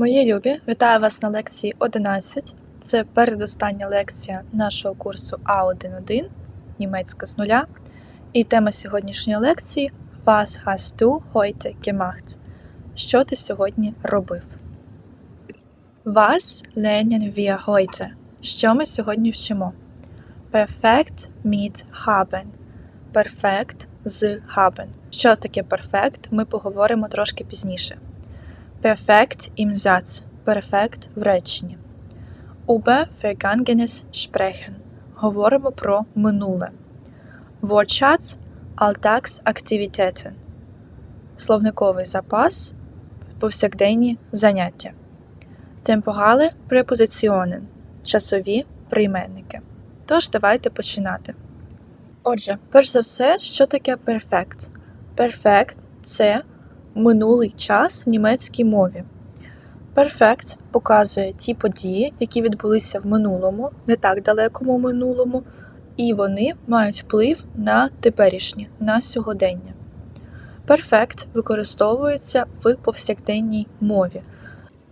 Мої любі, вітаю вас на лекції 11. Це передостання лекція нашого курсу А11 німецька з нуля. І тема сьогоднішньої лекції Was hast du heute gemacht? Що ти сьогодні робив? Was lernen wir heute? Що ми сьогодні вчимо? Perfekt mit haben. Perfekt з haben. Що таке perfect, ми поговоримо трошки пізніше. Perfekt im Satz. Perfekt в реченні. Über Vergangenes sprechen. Говоримо про минуле. Wortschatz Alltagsaktivitäten. Словниковий запас. Повсякденні заняття. Темпорали препозиціонен. Часові прийменники. Тож давайте починати. Отже, перш за все, що таке perfect? Perfect – це минулий час в німецькій мові. Perfect показує ті події, які відбулися в минулому, не так далекому минулому, і вони мають вплив на теперішнє, на сьогодення. Perfect використовується в повсякденній мові.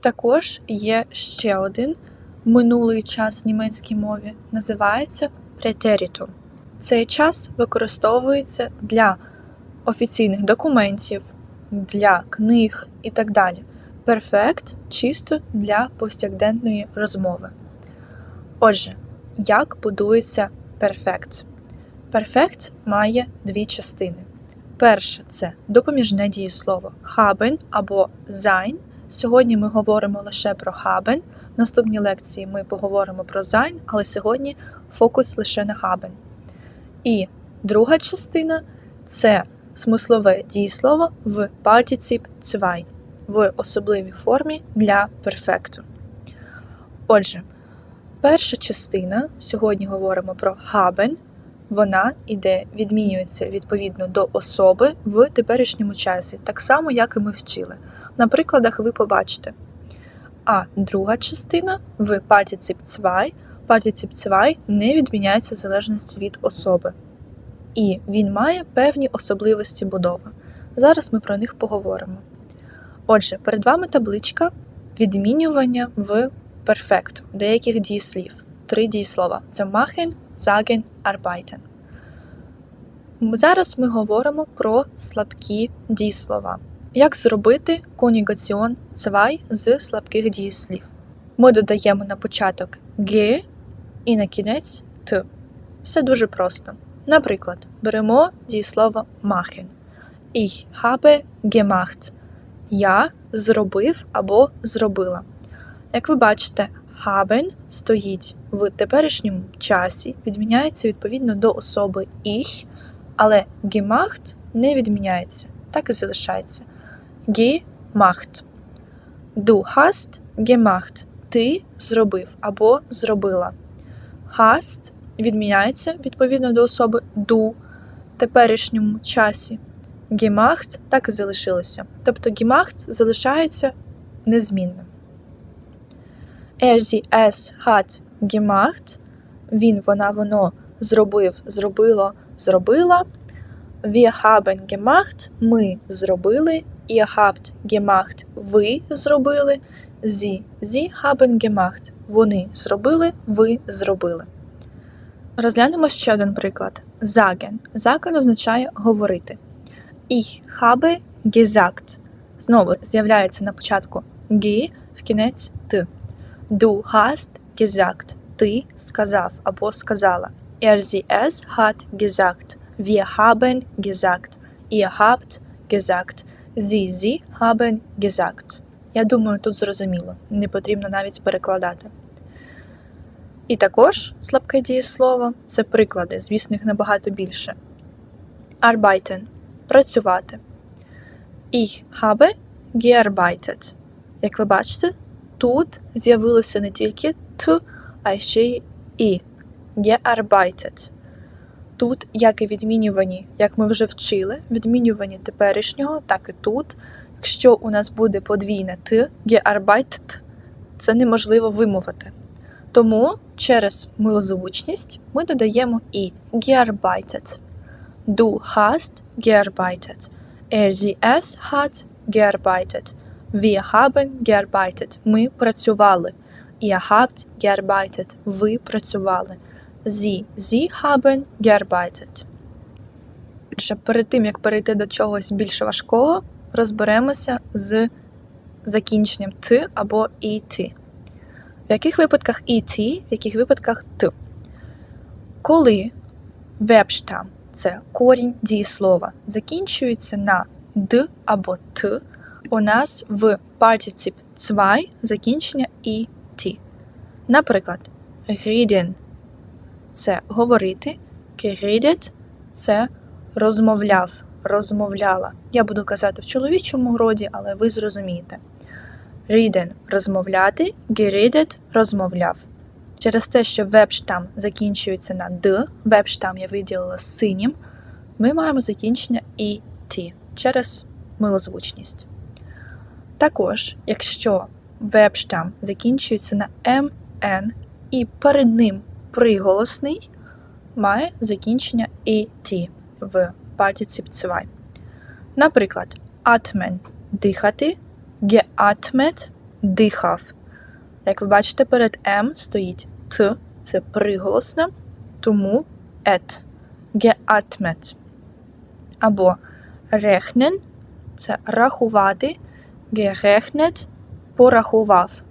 Також є ще один минулий час в німецькій мові, називається претеритум. Цей час використовується для офіційних документів, для книг і так далі. Перфект чисто для повсякденної розмови. Отже, як будується перфект? Перфект має дві частини. Перше це допоміжне дієслово haben або sein. Сьогодні ми говоримо лише про haben. В наступній лекції ми поговоримо про sein, але сьогодні фокус лише на haben. І друга частина це смислове дієслово в partizip 2 в особливій формі для перфекту. Отже, перша частина, сьогодні говоримо про haben, вона іде, відмінюється відповідно до особи в теперішньому часі, так само, як і ми вчили. На прикладах ви побачите. А друга частина в partizip 2, partizip 2 не відміняється в залежності від особи і він має певні особливості будови. Зараз ми про них поговоримо. Отже, перед вами табличка відмінювання в перфекту деяких дієслів. Три дієслова: це machen, sagen, arbeiten. Зараз ми говоримо про слабкі дієслова. Як зробити конюгаціон 2 з слабких дієслів? Ми додаємо на початок г і на кінець т. Все дуже просто. Наприклад, беремо дієслово machen. Ich habe gemacht. Я зробив або зробила. Як ви бачите, haben стоїть в теперішньому часі, відміняється відповідно до особи ich, але gemacht не відміняється, так і залишається. Gemacht. Du hast gemacht. Ти зробив або зробила. Hast відміняється відповідно до особи du в теперішньому часі. Gemacht так і залишилося. Тобто gemacht залишається незмінним. Er, sie, es hat. Він, вона, воно зробив, зробило, зробила. Wir haben gemacht. Ми зробили. Ihr habt gemacht. Ви зробили. Sie, sie haben gemacht. Вони зробили, ви зробили. Розглянемо ще один приклад. Sagen. Sagen означає говорити. Ich habe gesagt. Знову з'являється на початку г в кінець т. Du hast gesagt. Ти сказав або сказала. Er sie es hat gesagt. Wir haben gesagt. Ihr habt gesagt. Sie sie haben gesagt. Я думаю, тут зрозуміло. Не потрібно навіть перекладати. І також слабке дієслово це приклади, звісно, їх набагато більше. Arbeiten – працювати. Ich habe gearbeitet. Як ви бачите, тут з'явилося не тільки т, а ще й і. Gearbeitet. Тут, як і відмінювані, як ми вже вчили, відмінювані теперішнього, так і тут. Якщо у нас буде подвійне т, gearbeitet, це неможливо вимовити. Тому через милозвучність ми додаємо і gearbeitet. Du hast gearbeitet. Er sie es hat gearbeitet. Wir haben gearbeitet. Ми працювали. Ihr habt gearbeitet. Ви працювали. Sie, Sie haben gearbeitet. Ще перед тим, як перейти до чогось більш важкого, розберемося з закінченням т або іт. В яких випадках іт, в яких випадках т. Коли вебштам це корінь дієслова, закінчується на д або т, у нас в partizip 2 закінчення і т. Наприклад, reden – це говорити, geredet – це розмовляв, розмовляла. Я буду казати в чоловічому роді, але ви зрозумієте. Reden – розмовляти, geredet – розмовляв. Через те, що вебштам закінчується на д, вебштам я виділила синім, ми маємо закінчення і т через милозвучність. Також, якщо вебштам закінчується на МН і перед ним приголосний, має закінчення «et» в partizip 2. Наприклад, atmen – дихати, geatmet – дихав. Як ви бачите, перед М стоїть Т, це приголосна, тому ет geatmet. Або rechnen – це рахувати, gerechnet – порахував.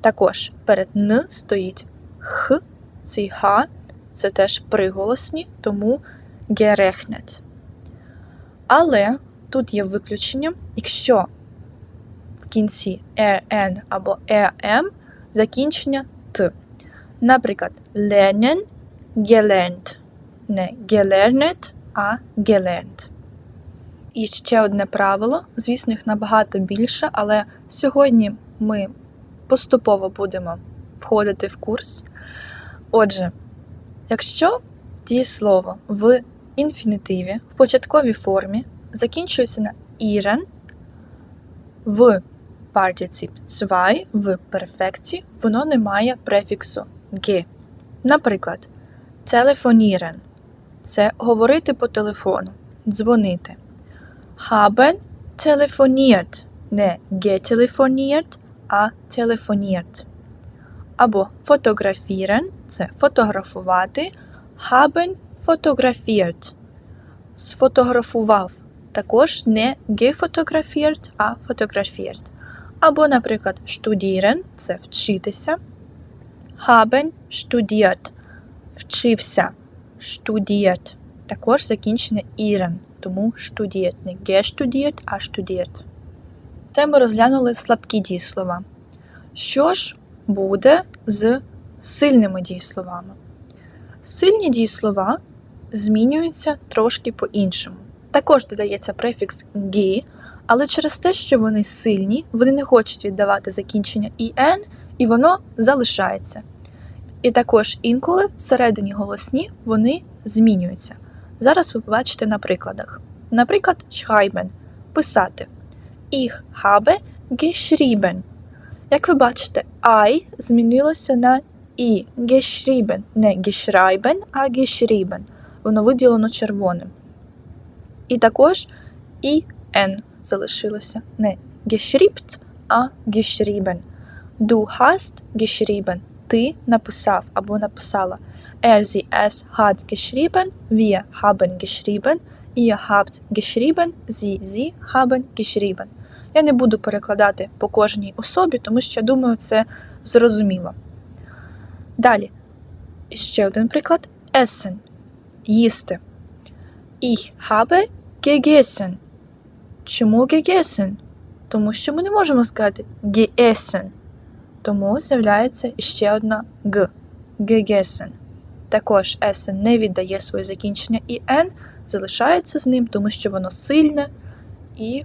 Також перед Н стоїть Х, ці Х це теж приголосні, тому gerechnet. Але тут є виключення, якщо кінці «ен» або «ем» закінчення «т». Наприклад, lernen – gelernt. Не gelernet, а gelernt. І ще одне правило, звісно, їх набагато більше, але сьогодні ми поступово будемо входити в курс. Отже, якщо дієслово в інфінітиві в початковій формі закінчується на «iren», в partizip 2 в перфекті воно не має префіксу «г». Наприклад, телефонірен це говорити по телефону, дзвонити. Haben telefoniert не getelefoniert, а telefoniert. Або фотографірен це фотографувати. Haben fotografiert сфотографував. Також не gefotografiert, а fotografiert. Або, наприклад, studieren – це вчитися. Haben studiert – вчився. Studiert. Також закінчене iren, тому studiert. Не gestudiert, а studiert. Це ми розглянули слабкі дієслова. Що ж буде з сильними дієсловами? Сильні дієслова змінюються трошки по-іншому. Також додається префікс «гі», але через те, що вони сильні, вони не хочуть віддавати закінчення «ін», і воно залишається. І також інколи всередині голосні вони змінюються. Зараз ви побачите на прикладах. Наприклад, schreiben – писати. Ich habe geschrieben. Як ви бачите, I змінилося на і geschrieben. Не geschrieben, а geschrieben. Воно виділено червоним. І також і N залишилося. Не geschrieben, а geschrieben. Du hast geschrieben. Ти написав або написала. Er, sie, es hat geschrieben. Wir haben geschrieben. Ihr habt geschrieben. Sie, sie haben geschrieben. Я не буду перекладати по кожній особі, тому що думаю, це зрозуміло. Далі. Ще один приклад. Essen. Їсти. Ich habe gegessen. Чому gegessen? Тому що ми не можемо сказати geessen. Тому з'являється ще одна г. Gegessen. Також essen не віддає своє закінчення і n, залишається з ним, тому що воно сильне і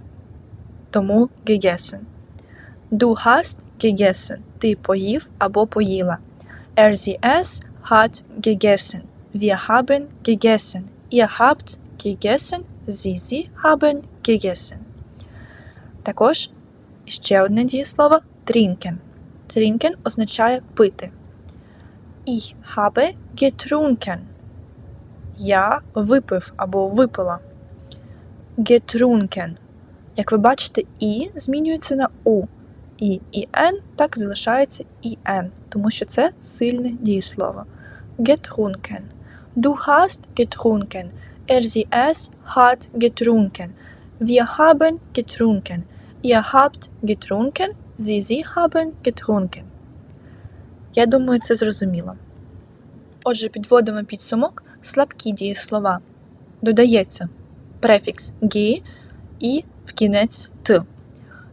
тому gegessen. Du hast gegessen. Ти поїв або поїла. Er, hat gegessen. Wir haben gegessen. Ihr habt gegessen. Sie, sie haben gegessen. Також ще одне дієслово trinken. Trinken означає пити. Ich habe getrunken. Я випив або випила. Getrunken. Як ви бачите, і змінюється на у. І і «н» так залишається і «н», тому що це сильне дієслово. Getrunken. Du hast getrunken. Er sie es hat getrunken. Wir haben getrunken. Ihr habt getrunken. Sie sie haben getrunken. Я думаю, це зрозуміло. Отже, підводимо підсумок. Слабкі дієслова. Додається префікс «гі» і в кінець «т».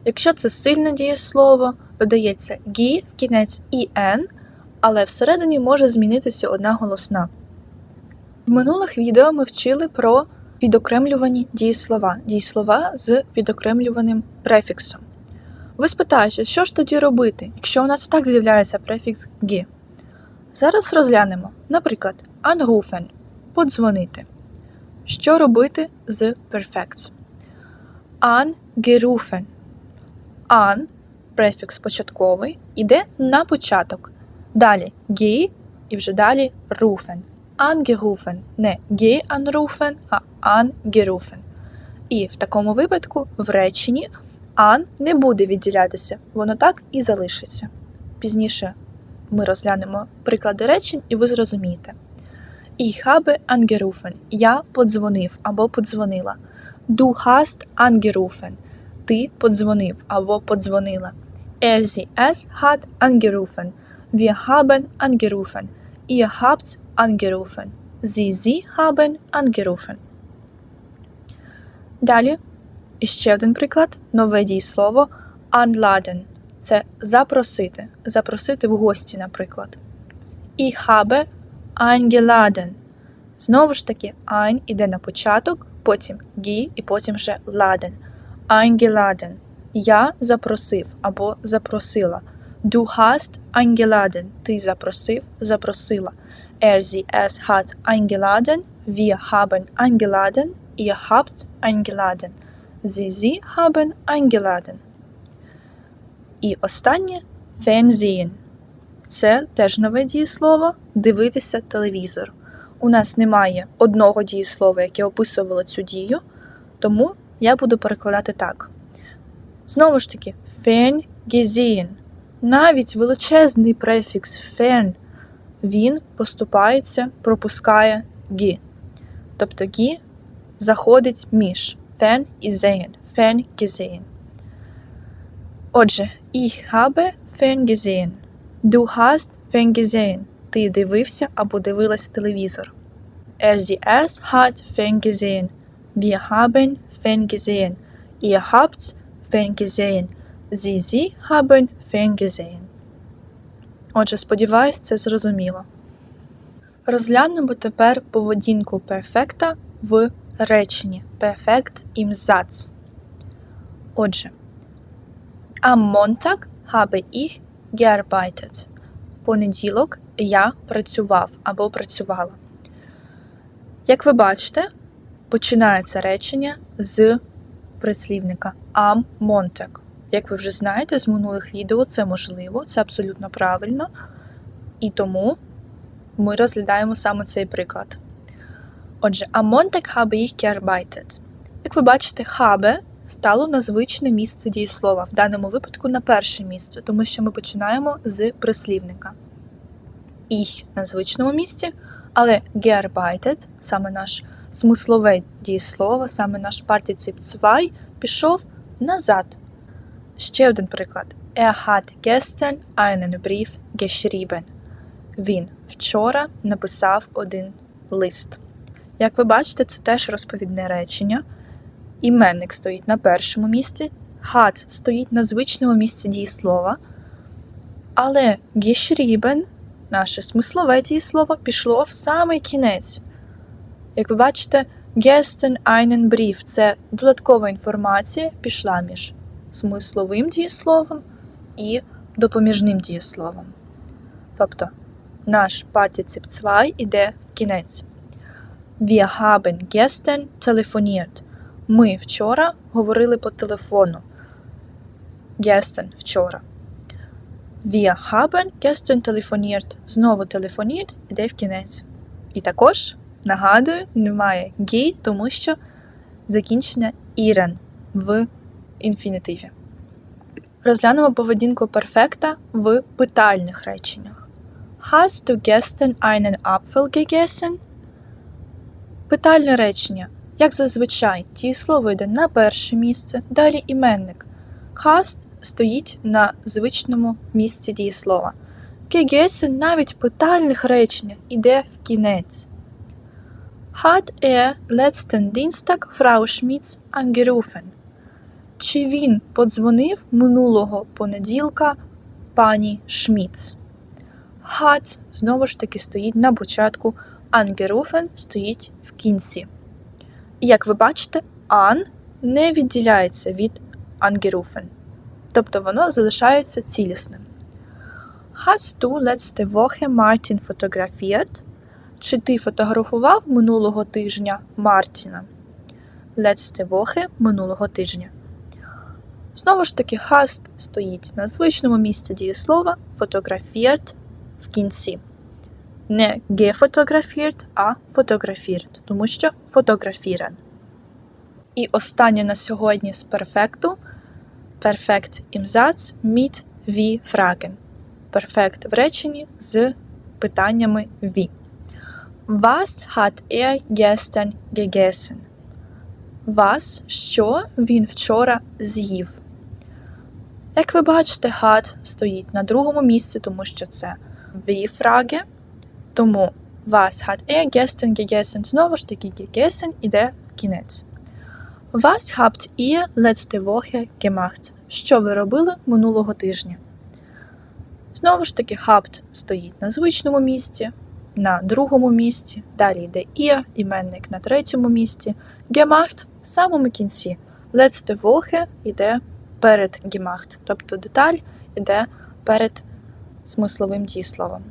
Якщо це сильне дієслово, додається «гі» в кінець «ін», але всередині може змінитися одна голосна. В минулих відео ми вчили про відокремлювані дієслова, дієслова з відокремлюваним префіксом. Ви спитаєте, що ж тоді робити, якщо у нас так з'являється префікс «гі»? Зараз розглянемо, наприклад, anrufen – подзвонити. Що робити з perfects? Angerufen. An – префікс початковий, іде на початок. Далі «гі» і вже далі «руфен». Angerufen – не «гі anrufen», а angerufen. І в такому випадку в реченні «an» не буде відділятися, воно так і залишиться. Пізніше ми розглянемо приклади речень, і ви зрозумієте. Ich habe angerufen. Я подзвонив або подзвонила. Du hast angerufen. Ти подзвонив або подзвонила. Er sie es hat angerufen. Wir haben angerufen. Ihr habt angerufen. Sie sie haben angerufen. Далі іще один приклад. Нове дієслово anladen. Це запросити. Запросити в гості, наприклад. Ich habe eingeladen. Знову ж таки, ein іде на початок, потім гі і потім вже laden. Eingeladen. Я запросив або запросила. Du hast eingeladen. Ти запросив, запросила. Er sie es hat eingeladen. Wir haben eingeladen. Ihr habt eingeladen. Sie sie haben eingeladen. І останнє Fernsehen. Це теж нове дієслово дивитися телевізор. У нас немає одного дієслова, яке описувало цю дію, тому я буду перекладати так. Знову ж таки, Fernsehen. Навіть величезний префікс fern, він поступається, пропускає гі. Тобто гі заходить між fern і sehen. Fern gesehen. Отже, ich habe fern gesehen. Du hast fern gesehen. Ти дивився або дивилась телевізор. Er sie es hat fern gesehen. Wir haben fern gesehen. Ihr habt fern gesehen. Sie sie haben fern. Отже, сподіваюсь, це зрозуміло. Розглянемо тепер поведінку перфекта в реченні Perfekt im. Отже, Am Montag habe ich gearbeitet. Понеділок я працював або працювала. Як ви бачите, починається речення з прислівника am Montag. Як ви вже знаєте з минулих відео, це можливо, це абсолютно правильно. І тому ми розглядаємо саме цей приклад. Отже, Montag habe ich gearbeitet. Як ви бачите, habe стало на звичне місце дієслова, в даному випадку на перше місце, тому що ми починаємо з прислівника. Ich на звичному місці, але gearbeitet, саме наш смислове дієслово, саме наш партицип zwei, пішов назад. Ще один приклад. Er hat gestern einen Brief geschrieben. Він вчора написав один лист. Як ви бачите, це теж розповідне речення. Іменник стоїть на першому місці, hat стоїть на звичному місці дієслова. Але geschrieben, наше смислове дієслово, пішло в самий кінець. Як ви бачите, gestern einen Brief – це додаткова інформація пішла між смисловим дієсловом і допоміжним дієсловом. Тобто наш партицип zwei іде в кінець. Wir haben gestern telefoniert. Ми вчора говорили по телефону. Gestern – вчора. Wir haben gestern telefoniert. Знову telefoniert іде в кінець. І також, нагадую, немає гі, тому що закінчення ірен в інфінітиві. Розглянемо поведінку перфекта в питальних реченнях. Hast du gestern einen Apfel gegessen? Питальне речення. Як зазвичай, дієслово йде на перше місце, далі іменник. Hast стоїть на звичному місці дієслова. Gegessen навіть питальних реченнях іде в кінець. Hat er letzten Dienstag Frau Schmitz angerufen? Чи він подзвонив минулого понеділка пані Шміц? Hat знову ж таки стоїть на початку, angerufen стоїть в кінці. Як ви бачите, an не відділяється від angerufen, тобто воно залишається цілісним. Hast du letzte Woche Martin fotografiert? Чи ти фотографував минулого тижня Мартіна? Letzte Woche минулого тижня. Знову ж таки, hast стоїть на звичному місці дієслова fotografiert в кінці. Не gefotografiert, а fotografiert, тому що фотографірен. І останнє на сьогодні з перфекту перфект Satz mit wie Fragen. Перфект в реченні з питаннями wie. Was hat er gestern gegessen? Was, що він вчора з'їв? Як ви бачите, hat стоїть на другому місці, тому що це wie Frage. Тому was hat er gestern gegessen? Знову ж таки, gegessen іде в кінець. Was habt ihr letzte Woche? Що ви робили минулого тижня? Знову ж таки, habt стоїть на звичному місці, на другому місці, далі йде ihr, іменник на третьому місці, gemacht в самому кінці. Letzte Woche йде перед gemacht, тобто деталь йде перед смисловим дієсловом.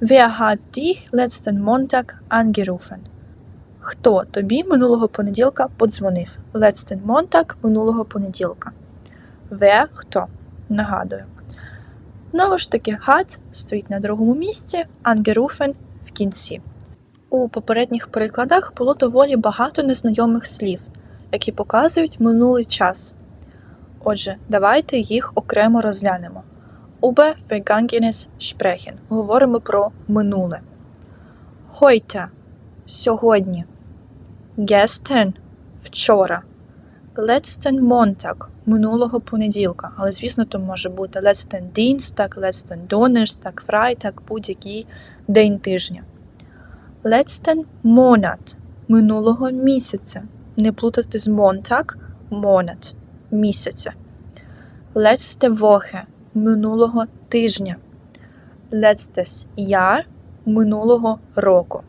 Wer hat dich letzten Montag angerufen? Хто тобі минулого понеділка подзвонив? Letzten Montag минулого понеділка. Wer – хто? Нагадую. Знову ж таки, hat стоїть на другому місці, angerufen в кінці. У попередніх прикладах було доволі багато незнайомих слів, які показують минулий час. Отже, давайте їх окремо розглянемо. Über vergangenes sprechen. Говоримо про минуле. Heute – сьогодні. Gestern – вчора. Letzten Montag – минулого понеділка. Але, звісно, то може бути letzten Dienstag, letzten Donnerstag, Freitag, будь-який день тижня. Letzten Monat – минулого місяця. Не плутати з Montag – Monat – місяця. Letzte Woche – минулого тижня. Letztes Jahr – минулого року.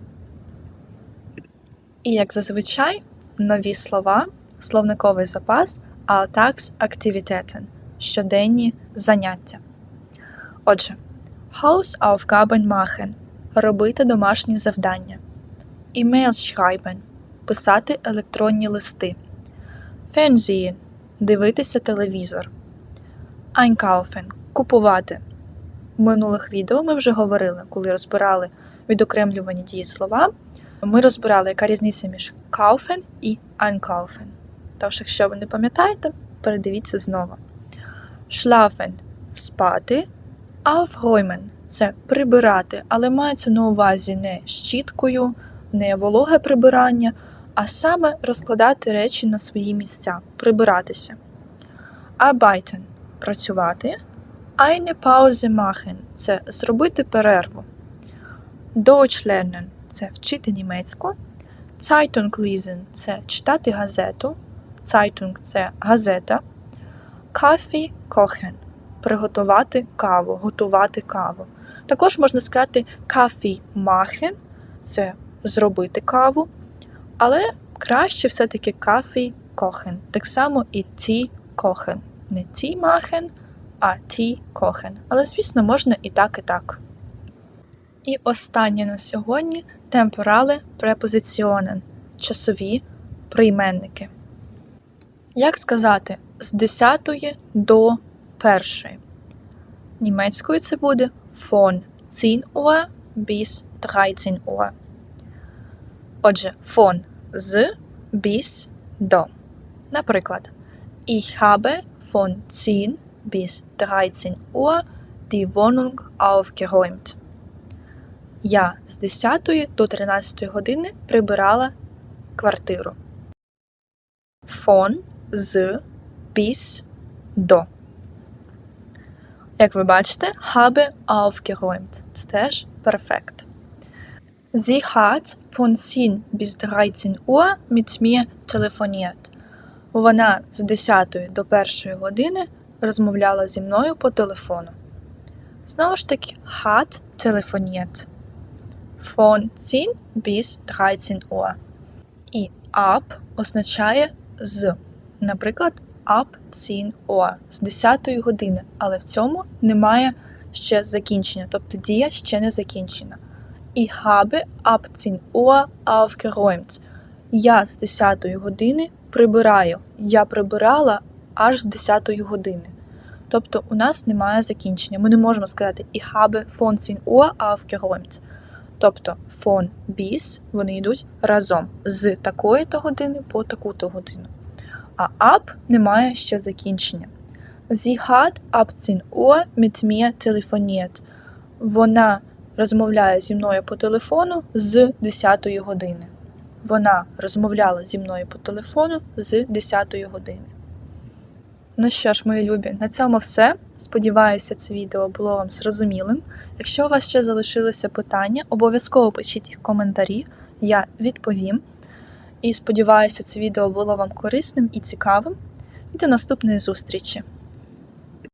І як зазвичай, нові слова, словниковий запас Alltagsaktivitäten – щоденні заняття. Отже, Hausaufgaben machen – робити домашні завдання. E-mail schreiben – писати електронні листи. Fernsehen – дивитися телевізор. Einkaufen – купувати. В минулих відео ми вже говорили, коли розбирали відокремлювані дієслова, ми розбирали, яка різниця між kaufen і einkaufen. Тож, якщо ви не пам'ятаєте, передивіться знову. Schlafen – спати, aufräumen – це прибирати, але мається на увазі не щіткою, не вологе прибирання, а саме розкладати речі на свої місця, прибиратися. Arbeiten – працювати. Eine Pause machen – це зробити перерву. Deutsch lernen – це вчити німецьку. Zeitung lesen – це читати газету. Zeitung – це газета. Kaffee kochen – приготувати каву, готувати каву. Також можна сказати Kaffee machen – це зробити каву. Але краще все-таки Kaffee kochen. Так само і Tea kochen. Не Tea machen, а Tea kochen. Але, звісно, можна і так, і так. І останнє на сьогодні темпорали препозиціонен – часові прийменники. Як сказати з 10 до 1? Німецькою це буде von 10 Uhr bis 13 Uhr. Отже, von з bis до. Наприклад, Ich habe von 10 bis 13 Uhr die Wohnung aufgeräumt. Я з 10 до 13 години прибирала квартиру. Von, з, bis, до. Як ви бачите, habe aufgeräumt. Це теж перфект. Sie hat von 10 bis 13 Uhr mit mir telefoniert. Вона з 10 до 1 години розмовляла зі мною по телефону. Знову ж таки, hat telefoniert. Von 10 bis 13 Uhr. І ab означає з. Наприклад, ab 10 Uhr з 10 години, але в цьому немає ще закінчення, тобто дія ще не закінчена. Ich habe ab 10 Uhr aufgeräumt. Я з 10 години прибираю. Я прибирала аж з 10 години. Тобто у нас немає закінчення. Ми не можемо сказати Ich habe von 10 Uhr aufgeräumt. Тобто von bis вони йдуть разом з такої-то години по таку-то годину. А ab немає ще закінчення. Sie hat ab 10 Uhr mit mir telefoniert. Вона розмовляє зі мною по телефону з 10 години. Вона розмовляла зі мною по телефону з 10 години. Ну що ж, мої любі, на цьому все. Сподіваюся, це відео було вам зрозумілим. Якщо у вас ще залишилися питання, обов'язково пишіть їх в коментарі, я відповім. І сподіваюся, це відео було вам корисним і цікавим. І до наступної зустрічі!